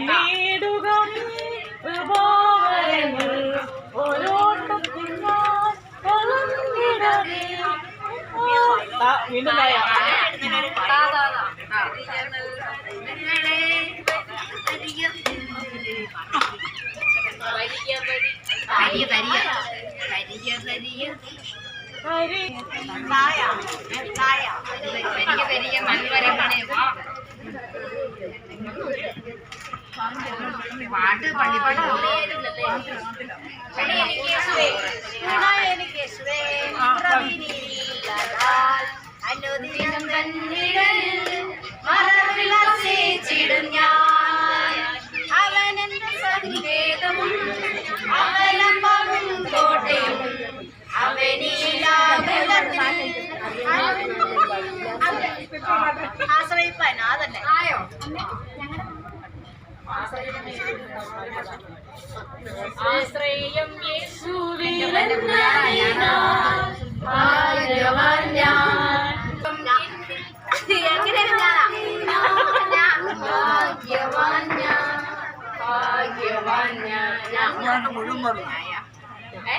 നേടുക വിഭവങ്ങൾ ഓരോട്ടത്തിൽ ഞാൻ കളഞ്ഞിടവേ. ആ, വീണ്ടും പറയാം ഹരി പാട്ട് പള്ളിപ്പാട്ട് ആശ്രയം ഭാഗ്യവാൻ ഞാൻ. മുഴുവൻ ഏ?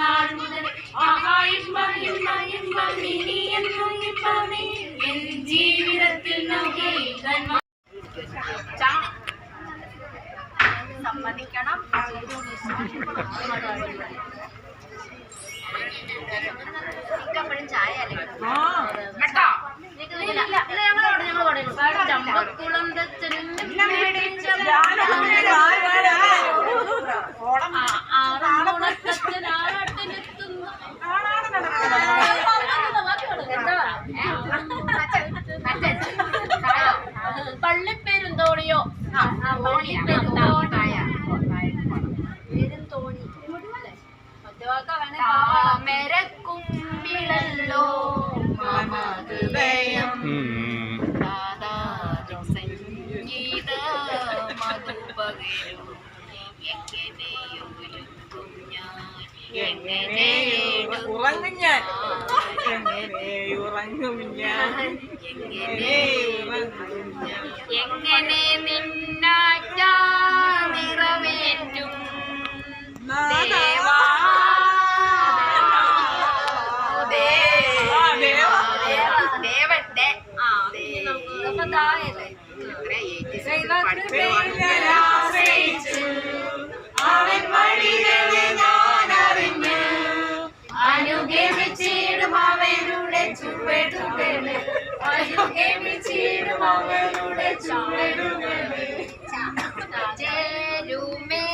നാൾ മുതൽ ആഹാ ഇമ്പം ഇമ്പം ഇമ്പം ഇനി എന്നോ എൻ ജീവിതത്തിൽ വന്ന സമ്മതിക്കണം. താമരക്കുമ്പിളല്ലോ സംഗീത മധുപകരും എങ്ങനെ ഉറങ്ങും ഞാൻ? എങ്ങനെ ഉറങ്ങും ഞാൻ? എങ്ങനെ ഉറങ്ങും ഞാൻ? എങ്ങനെ നിന്നാറ്റ നിറവേറ്റും ചുവടുകൾ അനുഗമിച്ചിടും അവരുടെ ചുവടുകൾ. ചേരുമേ.